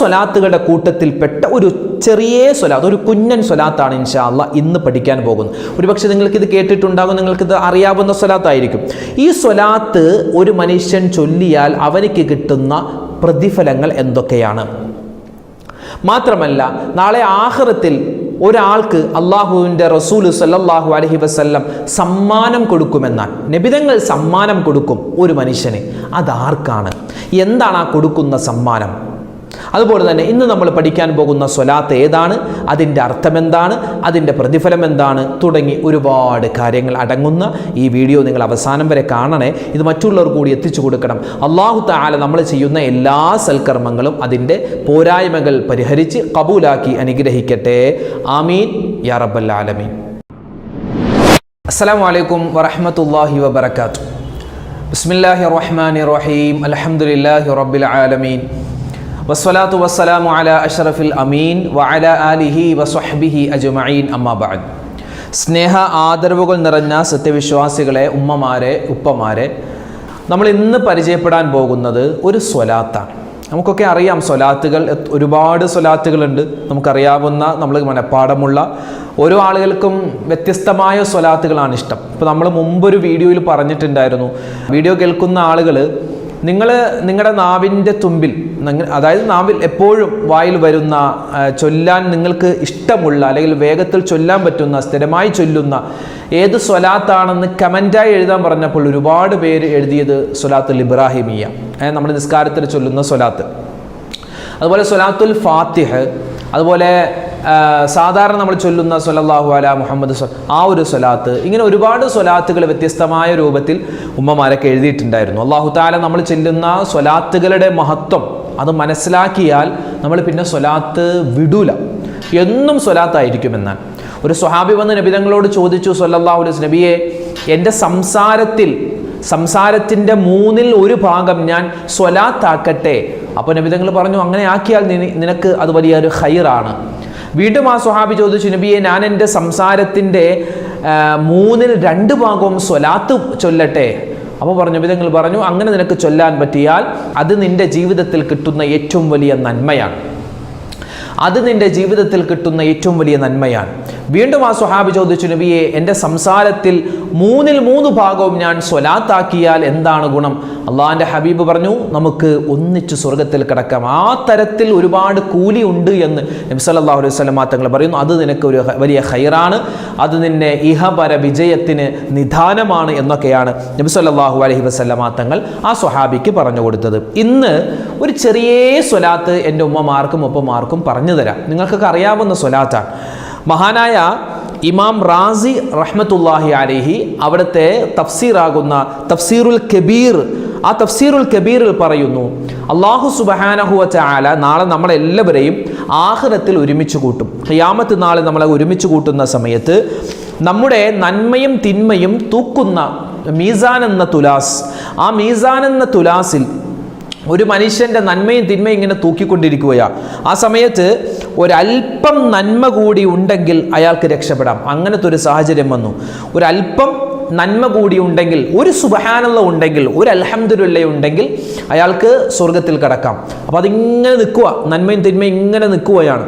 സ്വലാത്തുകളുടെ കൂട്ടത്തിൽ പെട്ട ഒരു ചെറിയ സ്വലാത്ത് ഒരു കുഞ്ഞൻ സ്വലാത്താണ് ഇൻഷാല്ല ഇന്ന് പഠിക്കാൻ പോകുന്നത്. ഒരുപക്ഷെ നിങ്ങൾക്കിത് കേട്ടിട്ടുണ്ടാകും നിങ്ങൾക്കിത് അറിയാവുന്ന സ്വലാത്തായിരിക്കും. ഈ സ്വലാത്ത് ഒരു മനുഷ്യൻ ചൊല്ലിയാൽ അവനിക്ക് കിട്ടുന്ന പ്രതിഫലങ്ങൾ എന്തൊക്കെയാണ്? മാത്രമല്ല നാളെ ആഹ്റത്തിൽ ഒരാൾക്ക് അള്ളാഹുവിന്റെ റസൂൽ സല്ലാഹു അലഹി വസ്ല്ലം സമ്മാനം കൊടുക്കുമെന്നാൽ നബിതങ്ങൾ സമ്മാനം കൊടുക്കും ഒരു മനുഷ്യന് അതാർക്കാണ്? എന്താണ് ആ കൊടുക്കുന്ന സമ്മാനം? അതുപോലെ തന്നെ ഇന്ന് നമ്മൾ പഠിക്കാൻ പോകുന്ന സ്വലാത്ത് ഏതാണ്? അതിന്റെ അർത്ഥം എന്താണ് അതിന്റെ പ്രതിഫലം എന്താണ്? തുടങ്ങി ഒരുപാട് കാര്യങ്ങൾ അടങ്ങുന്ന ഈ വീഡിയോ നിങ്ങൾ അവസാനം വരെ കാണണേ. ഇത് മറ്റുള്ളവർ കൂടി എത്തിച്ചു കൊടുക്കണം. അള്ളാഹു താല നമ്മൾ ചെയ്യുന്ന എല്ലാ സൽക്കർമ്മങ്ങളും അതിന്റെ പോരായ്മകൾ പരിഹരിച്ച് കബൂലാക്കി അനുഗ്രഹിക്കട്ടെ. ആമീൻ. യാ റബ്ബൽ ആലമീൻ. അസ്സലാമു അലൈക്കും വറഹ്മത്തുള്ളാഹി വബർക്കാത്തു ബിസ്മില്ലാഹി റഹ്മാനിർ റഹീം. അൽഹംദുലില്ലാഹി റബ്ബിൽ ആലമീൻ. വസ്സലാത്തു വസ്സലാമു അല അഷറഫിൽ അമീൻ വഅല ആലിഹി വസ്വഹ്ബിഹി അജ്മഈൻ. അമ്മാ ബഅദ്. സ്നേഹ ആദരവുകൾ നിറഞ്ഞ സത്യവിശ്വാസികളെ ഉമ്മമാരെ ഉപ്പമാരെ നമ്മൾ ഇന്ന് പരിചയപ്പെടാൻ പോകുന്നത് ഒരു സ്വലാത്താണ്. നമുക്കൊക്കെ അറിയാം സ്വലാത്തുകൾ ഒരുപാട് സ്വലാത്തുകളുണ്ട്. നമുക്കറിയാവുന്ന നമ്മൾ മനഃപ്പാടമുള്ള ഓരോ ആളുകൾക്കും വ്യത്യസ്തമായ സ്വലാത്തുകളാണ് ഇഷ്ടം. ഇപ്പോൾ നമ്മൾ മുമ്പൊരു വീഡിയോയിൽ പറഞ്ഞിട്ടുണ്ടായിരുന്നു. വീഡിയോ കേൾക്കുന്ന ആളുകൾ നിങ്ങൾ നിങ്ങളുടെ നാവിന്റെ തുമ്പിൽ അതായത് നാവിൽ എപ്പോഴും വായിൽ വരുന്ന ചൊല്ലാൻ നിങ്ങൾക്ക് ഇഷ്ടമുള്ള അല്ലെങ്കിൽ വേഗത്തിൽ ചൊല്ലാൻ പറ്റുന്ന സ്ഥിരമായി ചൊല്ലുന്ന ഏത് സ്വലാത്താണെന്ന് കമന്റായി എഴുതാൻ പറഞ്ഞപ്പോൾ ഒരുപാട് പേര് എഴുതിയത് സ്വലാത്തുൽ ഇബ്രാഹിമിയ. നമ്മൾ നിസ്കാരത്തിൽ ചൊല്ലുന്ന സ്വലാത്ത്. അതുപോലെ സ്വലാത്തുൽ ഫാത്തിഹ് അതുപോലെ സാധാരണ നമ്മൾ ചൊല്ലുന്ന സൊല്ലാഹു അല മുഹമ്മദ് ആ ഒരു സ്വലാത്ത് ഇങ്ങനെ ഒരുപാട് സ്വലാത്തുകൾ വ്യത്യസ്തമായ രൂപത്തിൽ ഉമ്മമാരൊക്കെ എഴുതിയിട്ടുണ്ടായിരുന്നു. അള്ളാഹു താല നമ്മൾ ചെല്ലുന്ന സ്വലാത്തുകളുടെ മഹത്വം അത് മനസ്സിലാക്കിയാൽ നമ്മൾ പിന്നെ സ്വലാത്ത് വിടൂല. എന്നും സ്വലാത്തായിരിക്കുമെന്നാണ്. ഒരു സ്വഹാബി വന്ന് നബിതങ്ങളോട് ചോദിച്ചു സല്ലല്ലാഹു അലൈഹി നബിയെ എന്റെ സംസാരത്തിൽ സംസാരത്തിന്റെ മൂന്നിൽ ഒരു ഭാഗം ഞാൻ സ്വലാത്താക്കട്ടെ. അപ്പോൾ നബിതങ്ങൾ പറഞ്ഞു അങ്ങനെ ആക്കിയാൽ നിനക്ക് അത് വലിയൊരു ഹൈറാണ് വീണ്ടും ആ സ്വഹാബി ചോദിച്ചു നബിയെ ഞാൻ എന്റെ സംസാരത്തിന്റെ മൂന്നിൽ രണ്ട് ഭാഗവും സ്വലാത്ത് ചൊല്ലട്ടെ? അപ്പോൾ പറഞ്ഞു വിധങ്ങൾ പറഞ്ഞു അങ്ങനെ നിനക്ക് ചൊല്ലാൻ പറ്റിയാൽ അത് നിന്റെ ജീവിതത്തിൽ കിട്ടുന്ന ഏറ്റവും വലിയ നന്മയാണ്. അത് നിന്റെ ജീവിതത്തിൽ കിട്ടുന്ന ഏറ്റവും വലിയ നന്മയാണ്. വീണ്ടും ആ സുഹാബി ചോദിച്ചു നബിയെ എന്റെ സംസാരത്തിൽ മൂന്നിൽ മൂന്ന് ഭാഗവും ഞാൻ സ്വലാത്താക്കിയാൽ എന്താണ് ഗുണം? അള്ളാഹാന്റെ ഹബീബ് പറഞ്ഞു നമുക്ക് ഒന്നിച്ച് സ്വർഗത്തിൽ കിടക്കാം. ആ തരത്തിൽ ഒരുപാട് കൂലി ഉണ്ട് എന്ന് നബി സല്ലല്ലാഹു അലൈഹി വസല്ലം തങ്ങൾ പറയുന്നു. അത് നിനക്ക് ഒരു വലിയ ഹൈറാണ് അത് നിന്നെ ഇഹപര വിജയത്തിന് നിധാനമാണ് എന്നൊക്കെയാണ് നബി സല്ലാഹു അലഹി വസ്ലമാ തങ്ങൾ ആ സ്വഹാബിക്ക് പറഞ്ഞു കൊടുത്തത്. ഇന്ന് ഒരു ചെറിയ സ്വലാത്ത് എന്റെ ഉമ്മമാർക്കും ഉപ്പമാർക്കും പറഞ്ഞു തരാം. നിങ്ങൾക്കൊക്കെ അറിയാവുന്ന സ്വലാത്താണ്. മഹാനായ ഇമാം റാസി റഹ്മത്തുല്ലാഹി അലിഹി അവിടുത്തെ തഫ്സീറാകുന്ന തഫ്സീറുൽ കബീർ ആ തഫ്സീറുൽ കബീറിൽ പറയുന്നു അള്ളാഹു സുബഹാനഹുവ ചാല നാളെ നമ്മളെല്ലാവരെയും ആഹ്റത്തിൽ ഒരുമിച്ച് കൂട്ടും. ഖിയാമത്ത് നാളെ നമ്മളെ ഒരുമിച്ച് കൂട്ടുന്ന സമയത്ത് നമ്മുടെ നന്മയും തിന്മയും തൂക്കുന്ന മീസാൻ എന്ന തുലാസ് ആ മീസാൻ എന്ന തുലാസിൽ ഒരു മനുഷ്യന്റെ നന്മയും തിന്മയും ഇങ്ങനെ തൂക്കിക്കൊണ്ടിരിക്കുകയാണ് ആ സമയത്ത് ഒരല്പം നന്മ കൂടി ഉണ്ടെങ്കിൽ അയാൾക്ക് രക്ഷപ്പെടാം. അങ്ങനത്തെ ഒരു സാഹചര്യം വന്നു. ഒരല്പം നന്മ കൂടി ഉണ്ടെങ്കിൽ ഒരു സുബഹാനുള്ള ഉണ്ടെങ്കിൽ ഒരു അൽഹംദുലില്ല ഉണ്ടെങ്കിൽ അയാൾക്ക് സ്വർഗത്തിൽ കടക്കാം. അപ്പോൾ അതിങ്ങനെ നിൽക്കുക നന്മയും തിന്മയും ഇങ്ങനെ നിൽക്കുകയാണ്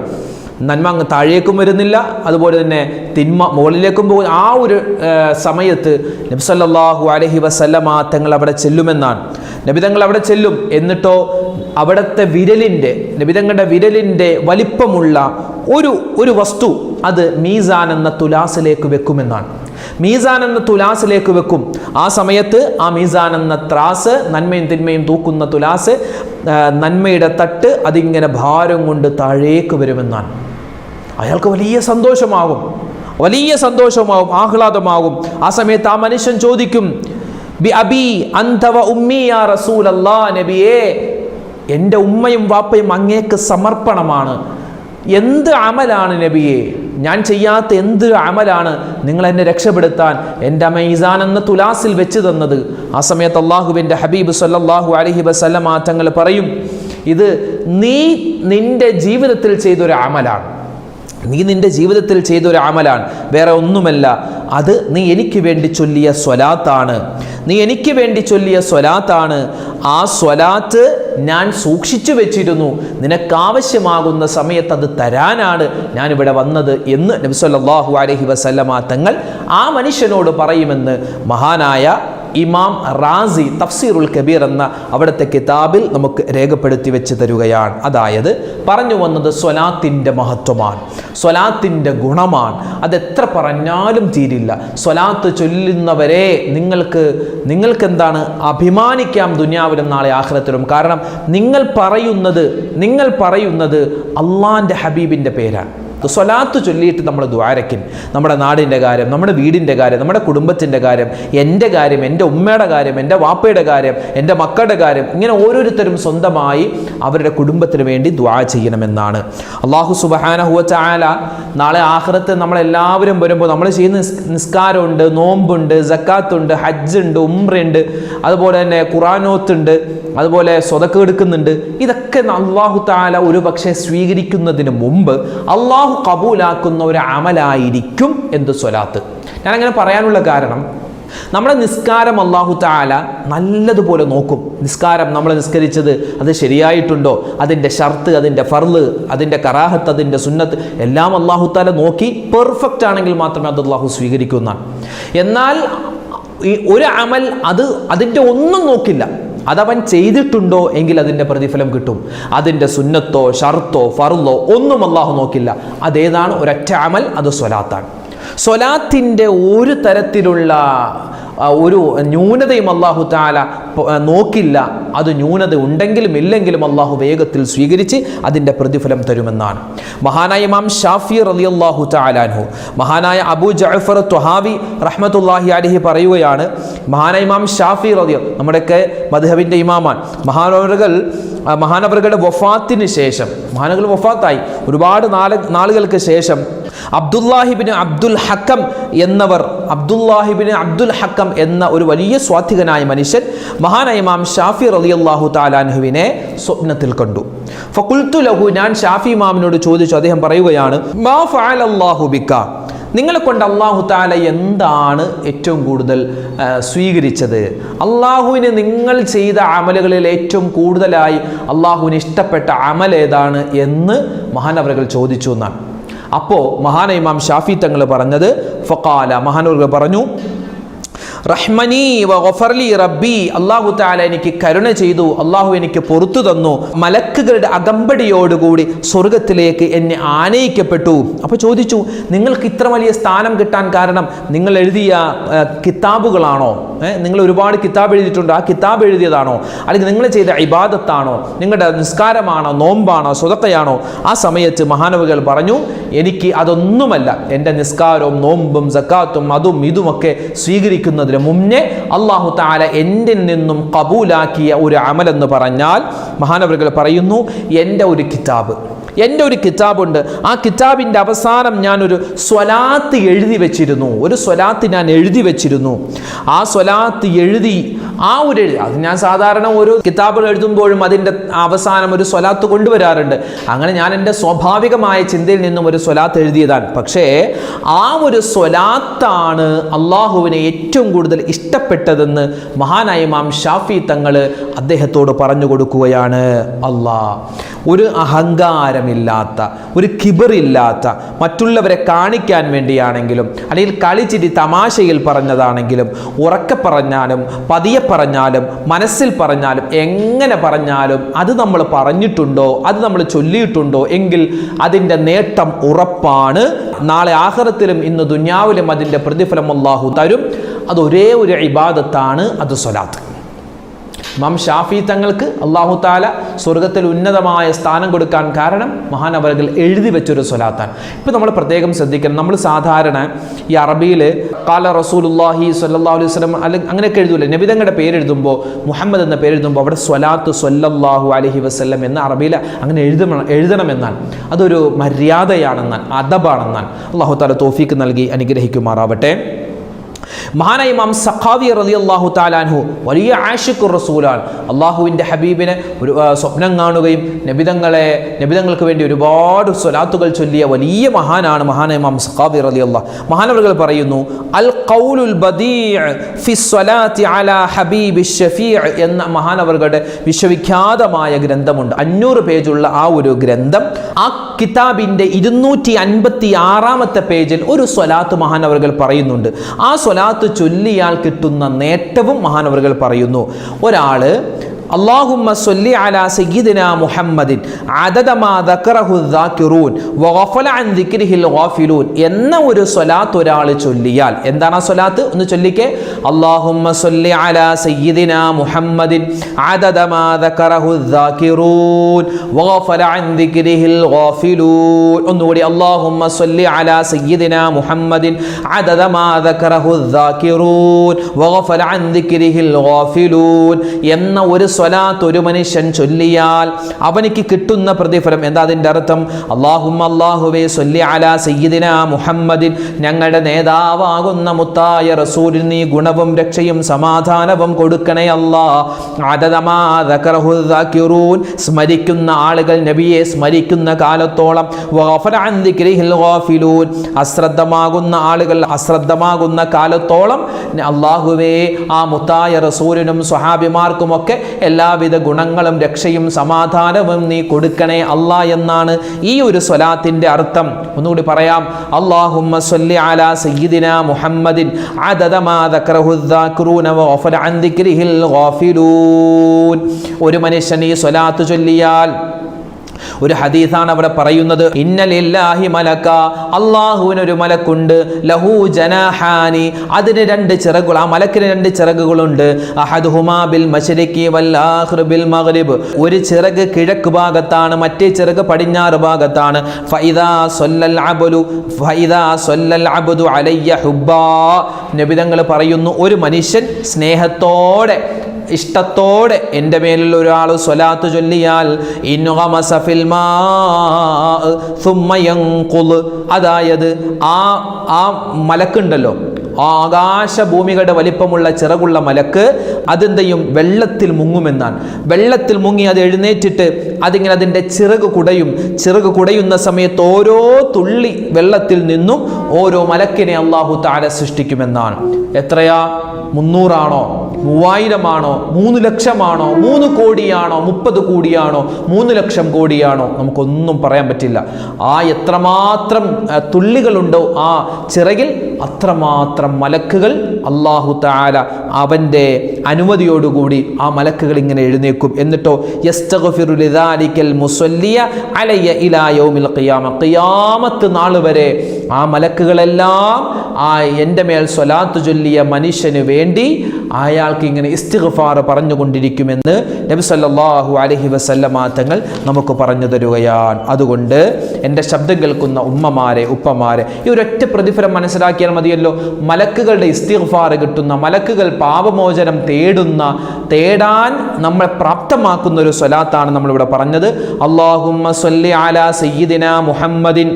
നന്മ അങ്ങ് താഴേക്കും വരുന്നില്ല അതുപോലെ തന്നെ തിന്മ മുകളിലേക്കും പോകും. ആ ഒരു സമയത്ത് നബ്സല്ലാഹു അലഹി വസല്ലമ തങ്ങൾ അവിടെ ചെല്ലുമെന്നാണ്. നബിതങ്ങൾ അവിടെ ചെല്ലും. എന്നിട്ടോ അവിടുത്തെ വിരലിന്റെ നബിതങ്ങളുടെ വിരലിന്റെ വലിപ്പമുള്ള ഒരു ഒരു വസ്തു അത് മീസാൻ എന്ന തുലാസിലേക്ക് വെക്കുമെന്നാണ്. മീസാൻ എന്ന തുലാസിലേക്ക് വെക്കും. ആ സമയത്ത് ആ മീസാൻ എന്ന ത്രാസ് നന്മയും തിന്മയും തൂക്കുന്ന തുലാസ് നന്മയുടെ തട്ട് അതിങ്ങനെ ഭാരം കൊണ്ട് താഴേക്ക് വരുമെന്നാണ്. അയാൾക്ക് വലിയ സന്തോഷമാകും. വലിയ സന്തോഷമാകും ആഹ്ലാദമാകും. ആ സമയത്ത് ആ മനുഷ്യൻ ചോദിക്കും ബി അബി അന്തവ എന്റെ ഉമ്മയും വാപ്പയും അങ്ങേക്ക് സമർപ്പണമാണ്. എന്ത് അമലാണ് നബിയെ? ഞാൻ ചെയ്യാത്ത എന്ത് അമലാണ് നിങ്ങൾ എന്നെ രക്ഷപ്പെടുത്താൻ? എന്റെ മൈസാൻ എന്ന തുലാസിൽ വെച്ച് തന്നത്. ആ സമയത്ത് അള്ളാഹുവിന്റെ ഹബീബ് സല്ലാഹു അലഹി വസല്ലമ തങ്ങൾ പറയും ഇത് നീ നിന്റെ ജീവിതത്തിൽ ചെയ്തൊരു അമലാണ്. നീ നിന്റെ ജീവിതത്തിൽ ചെയ്തൊരു അമലാണ്. വേറെ ഒന്നുമല്ല. അത് നീ എനിക്ക് വേണ്ടി ചൊല്ലിയ സ്വലാത്താണ്. നീ എനിക്ക് വേണ്ടി ചൊല്ലിയ സ്വലാത്താണ്. ആ സ്വലാത്ത് ഞാൻ സൂക്ഷിച്ചു വെച്ചിരുന്നു. നിനക്കാവശ്യമാകുന്ന സമയത്ത് അത് തരാനാണ് ഞാനിവിടെ വന്നത് എന്ന് നബ്സല്ലാഹു അലഹി വസല്ലമ തങ്ങൾ ആ മനുഷ്യനോട് പറയുമെന്ന് മഹാനായ ഇമാം റാസി തഫ്സീറുൽ കബീർ എന്ന അവിടുത്തെ കിതാബിൽ നമുക്ക് രേഖപ്പെടുത്തി വെച്ച് തരുകയാണ്. അതായത് പറഞ്ഞു വന്നത് സ്വലാത്തിന്റെ മഹത്വമാണ്. സ്വലാത്തിന്റെ ഗുണമാണ്. അതെത്ര പറഞ്ഞാലും തീരില്ല. സ്വലാത്ത് ചൊല്ലുന്നവരെ നിങ്ങൾക്ക് നിങ്ങൾക്ക് എന്താണ് അഭിമാനിക്കാം ദുനിയാവിലും നാളെ ആഹ്ലത്തിലും കാരണം നിങ്ങൾ പറയുന്നത് നിങ്ങൾ പറയുന്നത് അള്ളാന്റെ ഹബീബിന്റെ പേരാണ്. സ്വലാത്ത്. സ്വലാത്ത് ചൊല്ലിയിട്ട് നമ്മൾ ദ്വാരയ്ക്കും നമ്മുടെ നാടിന്റെ കാര്യം നമ്മുടെ വീടിന്റെ കാര്യം നമ്മുടെ കുടുംബത്തിന്റെ കാര്യം എന്റെ കാര്യം എന്റെ ഉമ്മയുടെ കാര്യം എന്റെ വാപ്പയുടെ കാര്യം എന്റെ മക്കളുടെ കാര്യം ഇങ്ങനെ ഓരോരുത്തരും സ്വന്തമായി അവരുടെ കുടുംബത്തിന് വേണ്ടി ദ്വാ ചെയ്യണമെന്നാണ്. അള്ളാഹു സുബഹാനഹുവ ചായാല നാളെ ആഹ്റത്ത് നമ്മളെല്ലാവരും വരുമ്പോൾ നമ്മൾ ചെയ്യുന്ന നിസ് നിസ്കാരമുണ്ട് നോമ്പുണ്ട് ജക്കാത്തുണ്ട് ഹജ്ജുണ്ട് ഉമ്രയുണ്ട് അതുപോലെ തന്നെ ഖുറാനോത്തുണ്ട് അതുപോലെ സ്വതക്ക് എടുക്കുന്നുണ്ട്. ഇതൊക്കെ അള്ളാഹു താല ഒരു പക്ഷേ സ്വീകരിക്കുന്നതിന് മുമ്പ് അള്ളാഹു കബൂലാക്കുന്ന ഒരു അമലായിരിക്കും എന്ത് സ്വലാത്ത്? ഞാനങ്ങനെ പറയാനുള്ള കാരണം നമ്മുടെ നിസ്കാരം അള്ളാഹു താല നല്ലതുപോലെ നോക്കും. നിസ്കാരം നമ്മൾ നിസ്കരിച്ചത് അത് ശരിയായിട്ടുണ്ടോ? അതിന്റെ ഷർത്ത് അതിന്റെ ഫർൾ അതിന്റെ കറാഹത്ത് അതിന്റെ സുന്നത്ത് എല്ലാം അള്ളാഹു താല നോക്കി പെർഫെക്റ്റ് ആണെങ്കിൽ മാത്രമേ അത് അള്ളാഹു സ്വീകരിക്കുന്ന എന്നാൽ ഈ ഒരു അമൽ അത് അതിന്റെ ഒന്നും നോക്കില്ല. അതവൻ ചെയ്തിട്ടുണ്ടോ എങ്കിൽ അതിന്റെ പ്രതിഫലം കിട്ടും. അതിന്റെ സുന്നത്തോ ഷർത്തോ ഫറുദോ ഒന്നും അള്ളാഹു നോക്കില്ല. അതേതാണ് ഒരൊറ്റ അമൽ അത് സ്വലാത്താണ്. സ്വലാത്തിന്റെ ഒരു തരത്തിലുള്ള ഒരു ന്യൂനതയും അള്ളാഹു താല നോക്കില്ല. അത് ന്യൂനത ഉണ്ടെങ്കിലും ഇല്ലെങ്കിലും അള്ളാഹു വേഗത്തിൽ സ്വീകരിച്ച് അതിന്റെ പ്രതിഫലം തരുമെന്നാണ്. മഹാനായ ഇമാം ഷാഫി റലി അള്ളാഹു താലാൻഹു മഹാനായ അബു ജഅഫർ തുഹാവി റഹ്മത്തുല്ലാഹി അലിഹി പറയുകയാണ് മഹാനായ ഇമാം ഷാഫി റലിയ നമ്മുടെയൊക്കെ മധുഹബിന്റെ ഇമാമാൻ മഹാനവറുകൾ മഹാനവറുകളുടെ വഫാത്തിന് ശേഷം മഹാനവറുകൾ വഫാത്തായി. ഒരുപാട് നാളുകൾക്ക് ശേഷം അബ്ദുല്ലാഹിബിന് അബ്ദുൽ ഹക്കം എന്നവർ അബ്ദുല്ലാഹിബിന് അബ്ദുൽ ഹക്കം എന്ന ഒരു വലിയ സ്വാധികനായ മനുഷ്യൻ മഹാനായ ഇമാം ഷാഫി അള്ളാഹു താലാൻഹുവിനെ സ്വപ്നത്തിൽ കണ്ടു. ഫക്കുൽത്തു ലഹു ഞാൻ ഷാഫി ഇമാമിനോട് ചോദിച്ചു അദ്ദേഹം പറയുകയാണ് മാ നിങ്ങളെ കൊണ്ട് അള്ളാഹു താല എന്താണ് ഏറ്റവും കൂടുതൽ സ്വീകരിച്ചത്? അള്ളാഹുവിന് നിങ്ങൾ ചെയ്ത അമലുകളിൽ ഏറ്റവും കൂടുതലായി അള്ളാഹുവിന് ഇഷ്ടപ്പെട്ട അമൽ ഏതാണ് എന്ന് മഹാനവറുകൾ ചോദിച്ചു എന്നാണ്. അപ്പോൾ മഹാന ഇമാം ഷാഫി തങ്ങൾ പറഞ്ഞത് ഫക്കാല മഹാനവറുകൾ പറഞ്ഞു റഹ്മനി വ ഗഫർലി റബ്ബി. അള്ളാഹു താല എനിക്ക് കരുണ ചെയ്തു. അള്ളാഹു എനിക്ക് പൊറത്തു തന്നു. മലക്കുകളുടെ അകമ്പടിയോടുകൂടി സ്വർഗത്തിലേക്ക് എന്നെ ആനയിക്കപ്പെട്ടു. അപ്പോൾ ചോദിച്ചു നിങ്ങൾക്ക് ഇത്ര വലിയ സ്ഥാനം കിട്ടാൻ കാരണം നിങ്ങൾ എഴുതിയ കിതാബുകളാണോ? നിങ്ങൾ ഒരുപാട് കിതാബ് എഴുതിയിട്ടുണ്ട്. ആ കിതാബ് എഴുതിയതാണോ? അല്ലെങ്കിൽ നിങ്ങൾ ചെയ്ത ഇബാദത്താണോ? നിങ്ങളുടെ നിസ്കാരമാണോ? നോമ്പാണോ? സ്വതക്കയാണോ? ആ സമയത്ത് മഹാനവികൾ പറഞ്ഞു എനിക്ക് അതൊന്നുമല്ല. എന്റെ നിസ്കാരവും നോമ്പും സക്കാത്തും അതും ഇതുമൊക്കെ സ്വീകരിക്കുന്നതിന് മുന്നേ അള്ളാഹു താല എന്റെ നിന്നും കബൂലാക്കിയ ഒരു അമലെന്ന് പറഞ്ഞാൽ മഹാനവറുകൾ പറയുന്നു എന്റെ ഒരു കിതാബ്. എന്റെ ഒരു കിതാബുണ്ട്. ആ കിതാബിന്റെ അവസാനം ഞാനൊരു സ്വലാത്ത് എഴുതി വെച്ചിരുന്നു. ഒരു സ്വലാത്ത് ഞാൻ എഴുതി വെച്ചിരുന്നു. ആ സ്വലാത്ത് എഴുതി ആ ഒരു അത് ഞാൻ സാധാരണ ഒരു കിതാബുകൾ എഴുതുമ്പോഴും അതിന്റെ അവസാനം ഒരു സ്വലാത്ത് കൊണ്ടുവരാറുണ്ട്. അങ്ങനെ ഞാൻ എന്റെ സ്വാഭാവികമായ ചിന്തയിൽ നിന്നും ഒരു സ്വലാത്ത് എഴുതിയതാണ്. പക്ഷേ ആ ഒരു സ്വലാത്താണ് അള്ളാഹുവിനെ ഏറ്റവും കൂടുതൽ ഇഷ്ടപ്പെട്ടതെന്ന് മഹാനായ ഇമാം ഷാഫി തങ്ങൾ അദ്ദേഹത്തോട് പറഞ്ഞു കൊടുക്കുകയാണ്. അള്ളാ ഒരു അഹങ്കാരമില്ലാത്ത ഒരു കിബറില്ലാത്ത മറ്റുള്ളവരെ കാണിക്കാൻ വേണ്ടിയാണെങ്കിലും അല്ലെങ്കിൽ കളിച്ചിരി തമാശയിൽ പറഞ്ഞതാണെങ്കിലും ഉറക്കെ പറഞ്ഞാലും പതിയെ പറഞ്ഞാലും മനസ്സിൽ പറഞ്ഞാലും എങ്ങനെ പറഞ്ഞാലും അത് നമ്മൾ പറഞ്ഞിട്ടുണ്ടോ അത് നമ്മൾ ചൊല്ലിയിട്ടുണ്ടോ എങ്കിൽ അതിന്റെ നേട്ടം ഉറപ്പാണ്. നാളെ ആഹ്റത്തിലും ഇന്ന് ദുന്യാവിലും അതിന്റെ പ്രതിഫലം അള്ളാഹു തരും. അത് ഒരേ ഒരു ഇബാദത്താണ് അത് സ്വലാത്ത്. ഇമാം ഷാഫി തങ്ങൾക്ക് അള്ളാഹു താല സ്വർഗത്തിൽ ഉന്നതമായ സ്ഥാനം കൊടുക്കാൻ കാരണം മഹാനവരകൾ എഴുതി വെച്ചൊരു സ്വലാത്താണ്. ഇപ്പം നമ്മൾ പ്രത്യേകം ശ്രദ്ധിക്കണം. നമ്മൾ സാധാരണ ഈ അറബിയിൽ കാല റസൂലുല്ലാഹി സല്ലാ അലൈഹി സ്വലം അല്ലെങ്കിൽ അങ്ങനെയൊക്കെ എഴുതൂല്ലേ നബിതങ്ങളുടെ പേരെഴുതുമ്പോൾ മുഹമ്മദ് എന്ന പേരെഴുതുമ്പോൾ അവിടെ സ്വലാത്ത് സ്വല്ലല്ലാഹു അലഹി വസ്ല്ലം എന്ന അറബിയിൽ അങ്ങനെ എഴുതണം എഴുതണമെന്നാണ്. അതൊരു മര്യാദയാണെന്നാണ് അദബാണെന്നാണ്. അള്ളാഹു താല തോഫീക്ക് നൽകി അനുഗ്രഹിക്കുമാറാവട്ടെ. മഹാനായ ഇമാം സഖാവി റലി അള്ളാഹു താലാൻഹു വലിയ ആഷിഖുർ റസൂലാണ്. അള്ളാഹുവിന്റെ ഹബീബിനെ ഒരു സ്വപ്നം കാണുകയും നബിതങ്ങളെ നബിതങ്ങൾക്ക് വേണ്ടി ഒരുപാട് സ്വലാത്തുകൾ ചൊല്ലിയ വലിയ മഹാനാണ് മഹാനായ ഇമാം സഖാവി റലി അള്ളാഹ് മഹാനവറുകൾ പറയുന്നു അൽ ബദീഅ് ഫി സ്വലാത്തി അലാ ഹബീബി ഷഫീ എന്ന മഹാനവറുകളുടെ വിശ്വവിഖ്യാതമായ ഗ്രന്ഥമുണ്ട്. അഞ്ഞൂറ് പേജുള്ള ആ ഒരു ഗ്രന്ഥം ആ കിതാബിന്റെ ഇരുന്നൂറ്റി അൻപത്തി ആറാമത്തെ പേജിൽ ഒരു സ്വലാത്ത് മഹാനവറുകൾ പറയുന്നുണ്ട്. ആ സ്വലാത്ത് ചൊല്ലിയാൽ കിട്ടുന്ന നേട്ടവും മഹാനവറുകൾ പറയുന്നു. ഒരാൾ اللهم صل على سيدنا محمد عدد ما ذكره الذاكرون وغفل عن ذكره الغافلون എന്ന ഒരു സ്വലാത്ത് ഒരാൾ ചൊല്ലിയാൽ എന്താണ് ആ സ്വലാത്ത് ഒന്ന് ചൊല്ലിക്കേ اللهم صل على سيدنا محمد عدد ما ذكره الذاكرون وغفل عن ذكره الغافلون ഒന്നുകൂടി اللهم صل على سيدنا محمد عدد ما ذكره الذاكرون وغفل عن ذكره الغافلون എന്ന ഒരു സ്വലാത്ത് ഒരു മനുഷ്യൻ ചൊല്ലിയാൽ അവനിക്ക് കിട്ടുന്ന പ്രതിഫലം എന്താ അതിന്റെ അർത്ഥം? അള്ളാഹും അള്ളാഹുവേ സൊല്ലി അലാ സയ്യിദിന മുഹമ്മദിൻ. ഞങ്ങളുടെ നേതാവാകുന്ന മുത്തായ റസൂലിൽ നീ ഗുണവും രക്ഷയും സമാധാനവും കൊടുക്കണേ അല്ലാ. സ്മരിക്കുന്ന ആളുകൾ നബിയെ സ്മരിക്കുന്ന കാലത്തോളം അശ്രദ്ധമാകുന്ന ആളുകൾ അശ്രദ്ധമാകുന്ന കാലത്തോളം അള്ളാഹുവേ ആ മുത്തായ റസൂലിനും സ്വഹാബിമാർക്കുമൊക്കെ എല്ലാവിധ ഗുണങ്ങളും രക്ഷയും സമാധാനവും നീ കൊടുക്കണേ അല്ല എന്നാണ് ഈ ഒരു സ്വലാത്തിന്റെ അർത്ഥം. ഒന്നുകൂടി പറയാം. അള്ളാഹുമ്മ സല്ലി അലാ മുഹമ്മദിൻ ഒരു മനുഷ്യൻ ഈ സ്വലാത്ത് ചൊല്ലിയാൽ ഒരു ഹദീസാണ് അവിടെ പറയുന്നത് ഇന്നലില്ലാഹി മലക്ക അള്ളാഹുവിന് ഒരു മലക്കുണ്ട് ലഹു ജനഹാനി അതിന് രണ്ട് ചിറകുകൾ ആ മലക്കിന് രണ്ട് ചിറകുകളുണ്ട് ബിൽ ബിൽ മഗ്രിബ്. ഒരു ചിറക് കിഴക്ക് ഭാഗത്താണ് മറ്റേ ചിറക് പടിഞ്ഞാറ് ഭാഗത്താണ്. ഫൈദാ ഫൈദാ അലയ്യ നബിതങ്ങൾ പറയുന്നു ഒരു മനുഷ്യൻ സ്നേഹത്തോടെ ഇഷ്ടത്തോടെ എന്റെ മേലിൽ ഒരാൾ സ്വലാത്ത് ചൊല്ലിയാൽ അതായത് ആ ആ മലക്കുണ്ടല്ലോ ആകാശ ഭൂമികളുടെ വലിപ്പമുള്ള ചിറകുള്ള മലക്ക് അതെന്തെയും വെള്ളത്തിൽ മുങ്ങുമെന്നാണ്. വെള്ളത്തിൽ മുങ്ങി അത് എഴുന്നേറ്റിട്ട് അതിങ്ങനെ അതിന്റെ ചിറക് കുടയും ചിറക് കുടയുന്ന സമയത്ത് ഓരോ തുള്ളി വെള്ളത്തിൽ നിന്നും ഓരോ മലക്കിനെ അള്ളാഹു താര സൃഷ്ടിക്കുമെന്നാണ്. എത്രയാ? മുന്നൂറാണോ? മൂവായിരമാണോ? മൂന്ന് ലക്ഷമാണോ? മൂന്ന് കോടിയാണോ? മുപ്പത് കോടിയാണോ? മൂന്ന് ലക്ഷം കോടിയാണോ? നമുക്കൊന്നും പറയാൻ പറ്റില്ല. ആ എത്രമാത്രം തുള്ളികളുണ്ടോ ആ ചിറകിൽ അത്രമാത്രം മലക്കുകൾ അള്ളാഹു താല അവന്റെ അനുമതിയോടുകൂടി ആ മലക്കുകൾ ഇങ്ങനെ എഴുന്നേക്കും എന്നിട്ടോ യസ്തഗ്ഫിറു ലിദാലിക്കൽ മുസല്ലിയ അലയ്യ ഇലാ യൗമിൽ ഖിയാമ. ഖിയാമത്ത് നാൾ വരെ ആ മലക്കുകളെല്ലാം ആ എന്റെ മേൽ സ്വലാത്ത് ചൊല്ലിയ മനുഷ്യന് വേണ്ടി അയാൾക്ക് ഇങ്ങനെ ഇസ്തിഗ്ഫാർ പറഞ്ഞുകൊണ്ടിരിക്കുമെന്ന് നബി സല്ലാഹു അലഹി വസല്ലമ തങ്ങൾ നമുക്ക് പറഞ്ഞു തരുകയാണ്. അതുകൊണ്ട് എന്റെ ശബ്ദം കേൾക്കുന്ന ഉമ്മമാരെ ഉപ്പമാരെ ഈ ഒരൊറ്റ പ്രതിഫലം മനസ്സിലാക്കിയാൽ മതിയല്ലോ. മലക്കുകളുടെ ഇസ്തിഗ്ഫാർ കിട്ടുന്ന മലക്കുകൾ പാപമോചനം തേടുന്ന തേടാൻ നമ്മളെ പ്രാപ്തമാക്കുന്ന ഒരു സ്വലാത്താണ് നമ്മളിവിടെ പറഞ്ഞത്. അള്ളാഹുമ്മ സല്ലി അലാ സയ്യിദിന മുഹമ്മദിൻ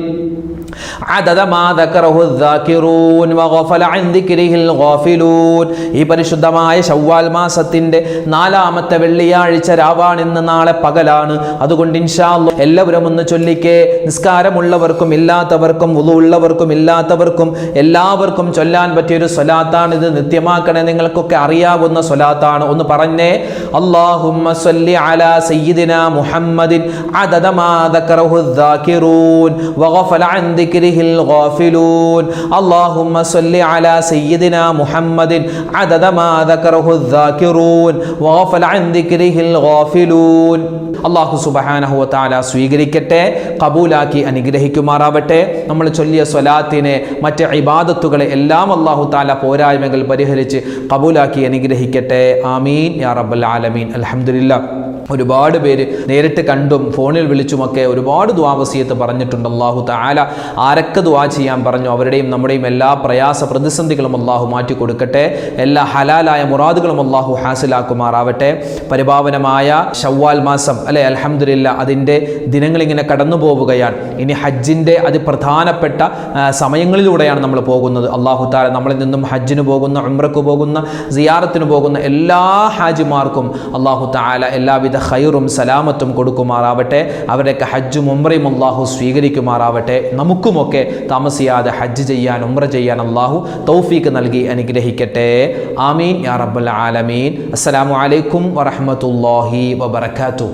عدد ما ذكره الذاكرون وغفل عن ذكره الغافلون ഈ പരിശുദ്ധമായ ശവ്വാൽ മാസത്തിന്റെ നാലാമത്തെ വെള്ളിയാഴ്ച രാവാണിന്ന് നാളെ പകലാണ് അതുകൊണ്ട് ഇൻഷാ അല്ലാഹ് എല്ലാവരും ഒന്ന് ചൊല്ലിക്കേ നിസ്കാരമുള്ളവർക്കും ഇല്ലാത്തവർക്കും വുളു ഉള്ളവർക്കും ഇല്ലാത്തവർക്കും എല്ലാവർക്കും ചൊല്ലാൻ പറ്റിയ ഒരു സ്വലാത്താണ് ഇത് നിത്യമാക്കണേ നിങ്ങൾക്കൊക്കെ അറിയാവുന്ന സ്വലാത്താണ് ഒന്ന് പറഞ്ഞേ അല്ലാഹുമ്മ സ്വല്ലി അലാ സയ്യിദിന മുഹമ്മദിൻ അദദ മാ ذكره الذاكرون وغفل عن ذكره الغافلون اللهم صل على سيدنا محمد عدد ما ذكره الذاكرون وغفل عن ذكره الغافلون അള്ളാഹു സുബഹാനഹു താല സ്വീകരിക്കട്ടെ കബൂലാക്കി അനുഗ്രഹിക്കുമാറാവട്ടെ നമ്മൾ ചൊല്ലിയ സ്വലാത്തിനെ മറ്റ് ഇബാദത്തുകളെ എല്ലാം അള്ളാഹു താല പോരായ്മകൾ പരിഹരിച്ച് കബൂലാക്കി അനുഗ്രഹിക്കട്ടെ ആമീൻ യാ റബ്ബൽ ആലമീൻ അൽഹംദുലില്ലാ ഒരുപാട് പേര് നേരിട്ട് കണ്ടും ഫോണിൽ വിളിച്ചുമൊക്കെ ഒരുപാട് ദ്വാവസീയത്ത് പറഞ്ഞിട്ടുണ്ട്. അള്ളാഹു താല ആരൊക്കെ ദ്വാ ചെയ്യാൻ പറഞ്ഞു അവരുടെയും നമ്മുടെയും എല്ലാ പ്രയാസ പ്രതിസന്ധികളും അള്ളാഹു മാറ്റി കൊടുക്കട്ടെ. എല്ലാ ഹലാലായ മുറാദുകളും അള്ളാഹു ഹാസിലാക്കുമാറാവട്ടെ. പരിപാവനമായ ഷവ്വാൽ മാസം അല്ലെ? അലഹമില്ല അതിന്റെ ദിനങ്ങളിങ്ങനെ കടന്നു പോവുകയാണ്. ഇനി ഹജ്ജിന്റെ അതിപ്രധാനപ്പെട്ട സമയങ്ങളിലൂടെയാണ് നമ്മൾ പോകുന്നത്. അള്ളാഹു താല നമ്മളിൽ നിന്നും ഹജ്ജിന് പോകുന്ന ഉംറക്ക് പോകുന്ന സിയാറത്തിന് പോകുന്ന എല്ലാ ഹാജിമാർക്കും അള്ളാഹു താല എല്ലാവിധ ഖൈറും സലാമത്തും കൊടുക്കുമാറാവട്ടെ അവരുടെയൊക്കെ ഹജ്ജും ഉംറയും അള്ളാഹു സ്വീകരിക്കുമാറാവട്ടെ. നമുക്കുമൊക്കെ താമസിയാതെ ഹജ്ജ് ചെയ്യാൻ ഉംറ ചെയ്യാൻ അള്ളാഹു തൗഫീക്ക് നൽകി അനുഗ്രഹിക്കട്ടെ. ആമീൻ. യാ ആലമീൻ. അസ്സലാമു അലൈക്കും വറഹ്മത്തുള്ളാഹി വബറകാതുഹു.